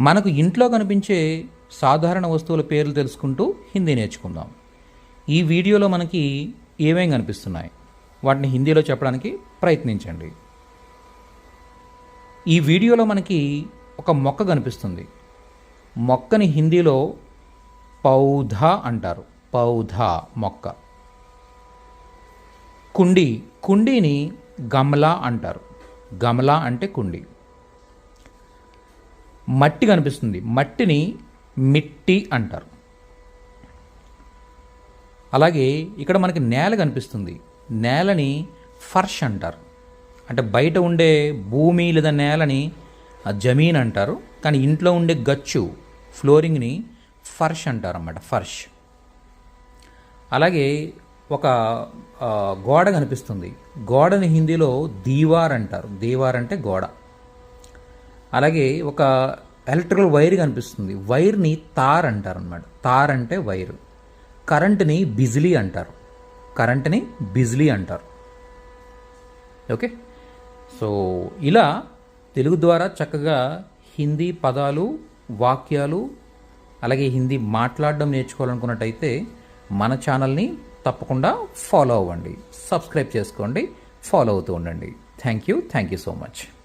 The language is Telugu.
మనకు ఇంట్లో కనిపించే సాధారణ వస్తువుల పేర్లు తెలుసుకుంటూ హిందీ నేర్చుకుందాం. ఈ వీడియోలో మనకి ఏమేం కనిపిస్తున్నాయి? వాటిని హిందీలో చెప్పడానికి ప్రయత్నించండి. ఈ వీడియోలో మనకి ఒక మొక్క కనిపిస్తుంది. మొక్కని హిందీలో పౌధ అంటారు. పౌధ మొక్క. కుండి కుండీని గమలా అంటారు. గమలా అంటే కుండీ. మట్టి కనిపిస్తుంది. మట్టిని మిట్టి అంటారు. అలాగే ఇక్కడ మనకి నేల కనిపిస్తుంది. నేలని ఫర్ష్ అంటారు. అంటే బయట ఉండే భూమి లేదా నేలని జమీన్ అంటారు. కానీ ఇంట్లో ఉండే గచ్చు ఫ్లోరింగ్ని ఫర్ష్ అంటారు అన్నమాట ఫర్ష్. అలాగే ఒక గోడ కనిపిస్తుంది. గోడని హిందీలో దీవార్ అంటారు. దీవార్ అంటే గోడ. అలాగే ఒక ఎలక్ట్రికల్ వైర్ కనిపిస్తుంది. వైర్ని తార్ అంటారు అనమాట తార్ అంటే వైర్. కరెంట్ని బిజిలీ అంటారు. కరెంట్ని బిజిలీ అంటారు. ఓకే? సో ఇలా తెలుగు ద్వారా చక్కగా హిందీ పదాలు వాక్యాలు అలాగే హిందీ మాట్లాడడం నేర్చుకోవాలనుకున్నట్టయితే మన ఛానల్ని తప్పకుండా ఫాలో అవ్వండి. సబ్స్క్రైబ్ చేసుకోండి. ఫాలో అవుతూ ఉండండి. Thank you. Thank you so much.